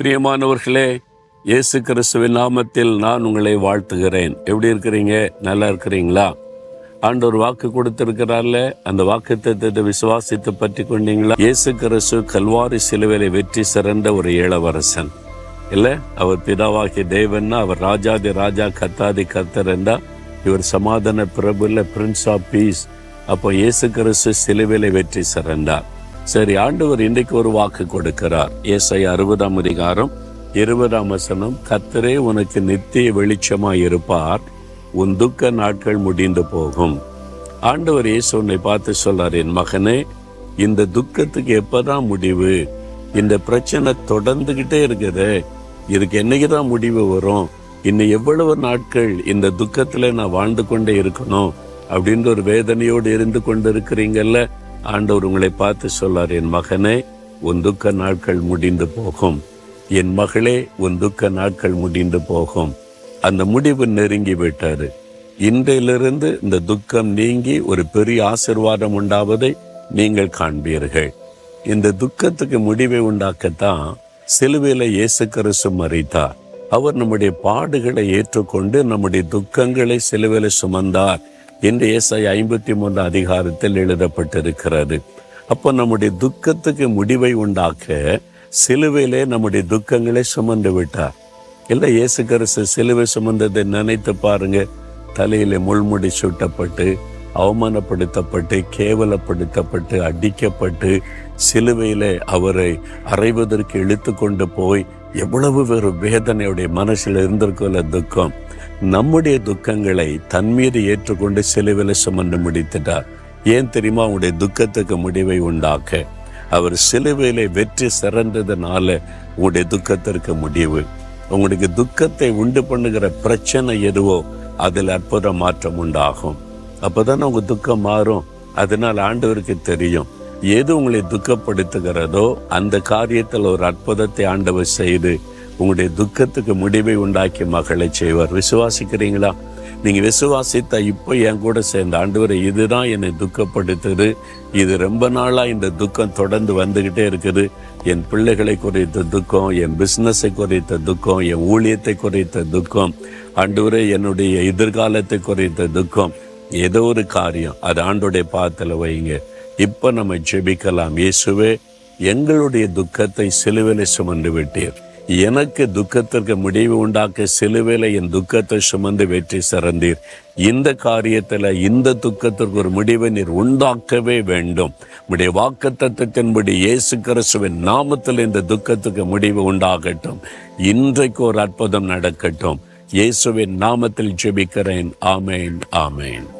பிரியமானவர்களே இயேசு கிறிஸ்துவின் நாமத்தில் நான் உங்களை வாழ்த்துகிறேன். எப்படி இருக்கிறீங்க? நல்லா இருக்கிறீங்களா? ஆண்டவர் வாக்கு கொடுத்திருக்கிறார்ல அந்த வாக்கு தத்துவத்தை விசுவாசித்து பற்றி கொண்டீங்களா? இயேசு கிறிஸ்து கல்வாரி சிலுவையில வெற்றி சிறந்த ஒரு இளவரசன். இல்லை அவர் பிதாவாகிய தேவன்னா அவர் ராஜாதி ராஜா கத்தாதி கத்தர் என்றா இவர் சமாதான பிரபு பிரின்ஸ் ஆஃப் பீஸ் அப்போ இயேசு கிறிஸ்து சிலுவையில வெற்றி சிறந்தார். சரி ஆண்டவர் இன்றைக்கு ஒரு வாக்கு கொடுக்கிறார். ஏசை அறுபதாம் அதிகாரம் இருபதாம் வசனம் கத்தரே உனக்கு நித்திய வெளிச்சமாய் இருப்பார். உன் துக்க நாட்கள் முடிந்து போகும். ஆண்டவர் இயேசு உன்னை பார்த்து சொல்றார் என் மகனே இந்த துக்கத்துக்கு எப்பதான் முடிவு? இந்த பிரச்சனை தொடர்ந்துகிட்டே இருக்குது. இதுக்கு என்னைக்குதான் முடிவு வரும்? இன்னும் எவ்வளவு நாட்கள் இந்த துக்கத்துல நான் வாழ்ந்து கொண்டே இருக்கணும்? அப்படின்ற ஒரு வேதனையோடு இருந்து கொண்டு இருக்கிறீங்கல்ல ஆண்டவர் உங்களை பார்த்து சொல்லார் என் மகனே உன் துக்க நாட்கள் முடிந்து போகும். என் மகளே உன் துக்க நாட்கள் முடிந்து போகும். அந்த முடிவு நெருங்கி விட்டாரு. இன்றையிலிருந்து இந்த துக்கம் நீங்கி ஒரு பெரிய ஆசிர்வாதம் உண்டாவதை நீங்கள் காண்பீர்கள். இந்த துக்கத்துக்கு முடிவை உண்டாக்கத்தான் சிலுவையில இயேசு கிறிஸ்து மறித்தார் அவர் நம்முடைய பாடுகளை ஏற்றுக்கொண்டு நம்முடைய துக்கங்களை சிலுவையில சுமந்தார். என்று ஏசாய் ஐம்பத்தி மூன்று அதிகாரத்தில் எழுதப்பட்டிருக்கிறது. அப்போ நம்முடைய துக்கத்துக்கு முடிவை உண்டாக்க சிலுவையிலே நம்முடைய துக்கங்களை சுமந்து விட்டார். இல்லை இயேசு கரசு சிலுவை சுமந்ததை நினைத்து பாருங்க. தலையில முள்முடி சுட்டப்பட்டு அவமானப்படுத்தப்பட்டு கேவலப்படுத்தப்பட்டு அடிக்கப்பட்டு சிலுவையில அவரை அறைவதற்கு இழுத்து கொண்டு போய் எவ்வளவு ஒரு வேதனையுடைய மனசில் இருந்திருக்கல துக்கம். நம்முடைய துக்கங்களை தன் மீது ஏற்றுக்கொண்டு சிலுவில சுமந்து முடித்துட்டார். ஏன் தெரியுமா? உங்களுடைய துக்கத்துக்கு முடிவை உண்டாக்க. அவர் சிலுவையில வெற்றி சிறந்ததுனால உங்களுடைய துக்கத்திற்கு முடிவு. உங்களுக்கு துக்கத்தை உண்டு பண்ணுகிற பிரச்சனை எதுவோ அதில் அற்புத மாற்றம் உண்டாகும். அப்போதானே உங்கள் துக்கம் மாறும். அதனால் ஆண்டவருக்கு தெரியும். எது உங்களை துக்கப்படுத்துகிறதோ அந்த காரியத்தில் ஒரு அற்புதத்தை ஆண்டவர் செய்து உங்களுடைய துக்கத்துக்கு முடிவை உண்டாக்கி மகளை செய்வார். விசுவாசிக்கிறீங்களா? நீங்க விசுவாசித்தா இப்போ என் கூட சேர்ந்த ஆண்டவரை இதுதான் என்னை துக்கப்படுத்துது. இது ரொம்ப நாளா இந்த துக்கம் தொடர்ந்து வந்துகிட்டே இருக்குது. என் பிள்ளைகளை குறித்த துக்கம் என் பிசினஸை குறித்த துக்கம் என் ஊழியத்தை குறித்த துக்கம் ஆண்டவரே என்னுடைய எதிர்காலத்தை குறித்த துக்கம். ஏதோ ஒரு காரியம் அது ஆண்டோடைய பாத்தில் வைங்க. இப்போ நம்ம ஜெபிக்கலாம். இயேசுவே எங்களுடைய துக்கத்தை சிலுவிலை சுமந்து விட்டீர். எனக்கு துக்கத்திற்கு முடிவு உண்டாக்க சிலுவையில் என் துக்கத்தை சுமந்து வெற்றி சிறந்தீர். இந்த காரியத்தில் இந்த துக்கத்திற்கு ஒரு முடிவை நீர் உண்டாக்கவே வேண்டும். உடைய வாக்கு தத்துவத்தின்படி இயேசு கிறிஸ்துவின் நாமத்தில் இந்த துக்கத்துக்கு முடிவு உண்டாகட்டும். இன்றைக்கு ஒரு அற்புதம் நடக்கட்டும். இயேசுவின் நாமத்தில் ஜெபிக்கிறேன். ஆமேன் ஆமேன்.